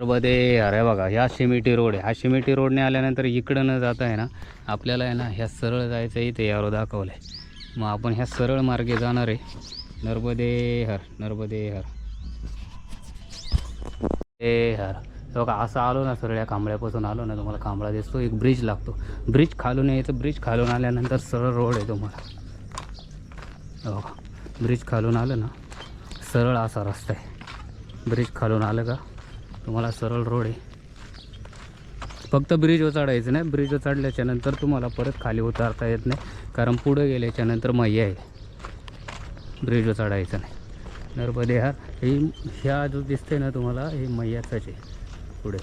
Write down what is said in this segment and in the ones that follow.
नर्मदे अरे बघा ह्या शिमिटी रोड आहे. हा शिमिटी रोडने आल्यानंतर इकडं न जाता आहे ना आपल्याला आहे ना ह्या सरळ जायचं इथे यावर दाखवलं आहे मग आपण ह्या सरळ मार्गे जाणार आहे. नर्मदे हर नर्मदे हर ए हर बघा असं आलो ना सरळ या कांबळ्यापासून आलो ना तुम्हाला कांबळा दिसतो एक ब्रिज लागतो. ब्रिज खालून यायचं ब्रिज खालून आल्यानंतर सरळ रोड आहे तुम्हाला. बघा ब्रिज खालून आलं ना सरळ असा रस्ता आहे. ब्रिज खालून आलं का? तुम्हाला सरळ रोड आहे. फक्त ब्रिजवर चढायचं नाही. ब्रिजवर चढल्याच्या नंतर तुम्हाला परत खाली उतारता येत नाही. कारण पुढं गेल्याच्यानंतर मैया आहे. ब्रिजवर चढायचं नाही. नर्मदे हा ही ह्या जो दिसते ना तुम्हाला हे मैयाचंच आहे. पुढे.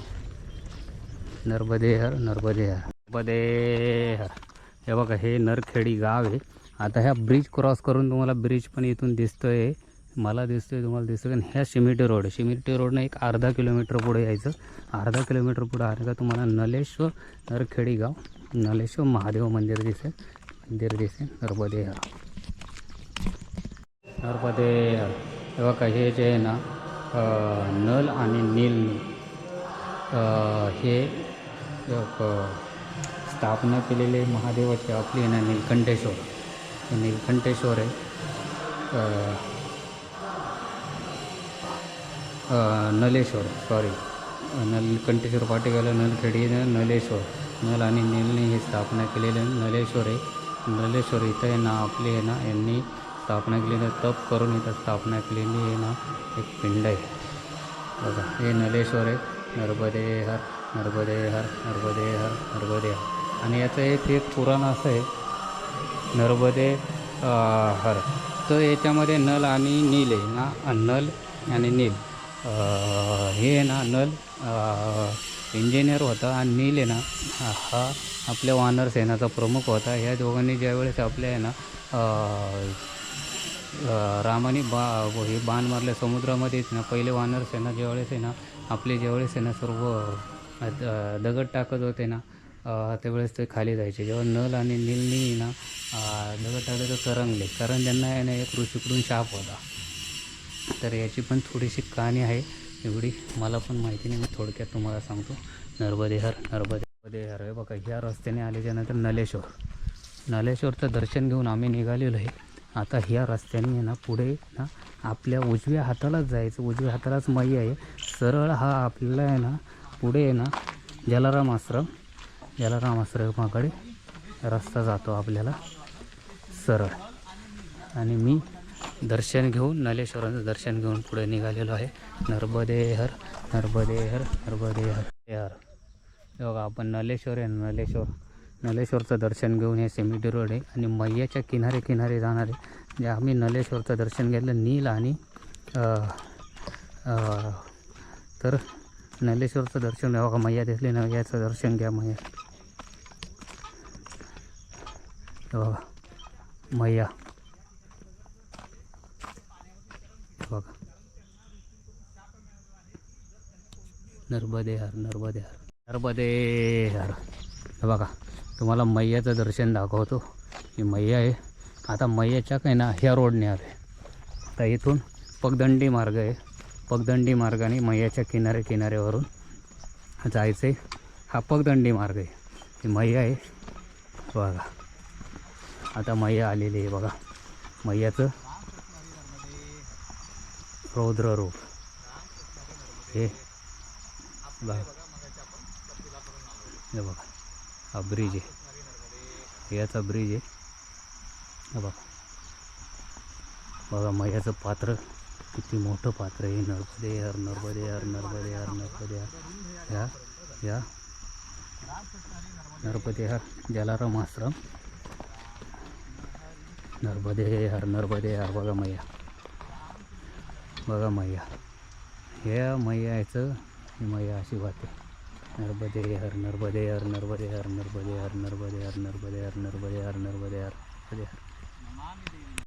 नर्मदे हर नर्मदे हर नर्मदे हर हे बघा हे नरखेडी गाव आहे. आता ह्या ब्रिज क्रॉस करून तुम्हाला ब्रिज पण इथून दिसतोय. मला दिसतोय तुम्हाला दिसतोय आणि ह्या शिमिटी रोड आहे. शिमिटी रोडनं एक अर्धा किलोमीटर पुढे यायचं. अर्धा किलोमीटर पुढे आलं का तुम्हाला नलेश्वर नरखेडी गाव नलेश्वर महादेव मंदिर दिसेल. मंदिर दिसेल. नर्मदे हर नर्मदे हर हे जे आहे ना नल आणि नील हे स्थापना केलेले महादेवाची आपली आहे ना नीलकंठेश्वर. नीलकंठेश्वर आहे. नलेश्वर सॉरी नलकंठेश्वर पाटेगाला नलखेडी न- नलेश्वर नल आणि नीलने ही स्थापना केलेली नलेश्वर आहे नलेश्वर इथं आहे ना आपली आहे ना यांनी स्थापना केलेली तप करून इथं स्थापना केलेली आहे ना एक पिंड आहे बघा हे नलेश्वर आहे नर्मदे हर नर्मदे हर नर्मदे हर नर्मदे हर आणि याचं एक एक पुराण असं आहे नर्मदे हर तर याच्यामध्ये नल आणि नील आहे ना नल आणि नील हे आहे ना नल इंजिनियर होता आणि नील आहे ना हा आपल्या वानर सेनाचा प्रमुख होता. ह्या दोघांनी ज्यावेळेस आपल्या आहे ना रामाने बा हे बाण मारले समुद्रामध्येच ना पहिले वानर सेना ज्यावेळेस आहे ना आपले ज्यावेळेस आहे ना सर्व दगड टाकत होते ना त्यावेळेस ते खाली जायचे. जेव्हा नल आणि नीलनी ना दगड टाकले तर करंगले कारण त्यांना आहे ना एक ऋषीकडून शाप होता. तर याची पण थोडीशी कहाणी आहे. एवढी मला पण माहिती नाही. मी थोडक्यात तुम्हाला सांगतो. नर्मदेहर नर्मदेहर. हे बघा ह्या रस्त्याने आल्याच्या नलेश्वर. नलेश्वरचं दर्शन घेऊन आम्ही निघालेलो आहे. आता ह्या रस्त्याने आहे ना पुढे ना आपल्या उजव्या हातालाच जायचं. उजव्या हातालाच माई आहे. सरळ हा आपल्याला आहे ना पुढे आहे ना जलाराम आश्रम. जलाराम आश्रमाकडे रस्ता जातो आपल्याला सरळ. आणि मी दर्शन घेऊन नलेश्वरांचं दर्शन घेऊन पुढे निघालेलो आहे. नर्मदेहर नर्मदेहर नर्मदेहर. हर बघा आपण नलेश्वर आहे नलेश्वर. नलेश्वरचं दर्शन घेऊन हे सेमिटी रोड आहे आणि मैयाच्या किनारे किनारे जाणारे जे आम्ही नलेश्वरचं दर्शन घेतलं नील आणि तर नलेश्वरचं दर्शन घ्या. बघा मैया दिसली नैयाचं दर्शन घ्या मैया. बघा मैया हे बघा. नर्मदे हर नर्मदे हर नर्मदे हर बघा तुम्हाला मैयाचं दर्शन दाखवतो. ही मैया आहे. आता मैयाच्या काय ना ह्या रोडने आले आता इथून पगदंडी मार्ग आहे. पगदंडी मार्गाने मैयाच्या किनारे किनाऱ्यावरून जायचं आहे हा पगदंडी मार्ग आहे. ही मैया आहे. बघा. आता मैया आलेली आहे बघा. मैयाचं रौद्र रूप हे. बघा. हे बघा. हा ब्रिज आहे. याचा ब्रिज आहे. बघा. बघा मैयाचं पात्र. किती मोठं पात्र आहे. नर्मदे हर नर्मदे हर नर्मदे हर नर्मदे हर या या. नर्मदे हर जलाराम आश्रम. नर्मदे हर नर्मदे हर बघा मैया. बघा मैया. ह्या मैयाचं ही मैया अशी वाहते. नर्मदे हर नर्मदे हर नर्मदे हर नर्मदे हर नर्मदे हर नर्मदे हर नर्मदे हर नर्मदे हर नर्मदे हर.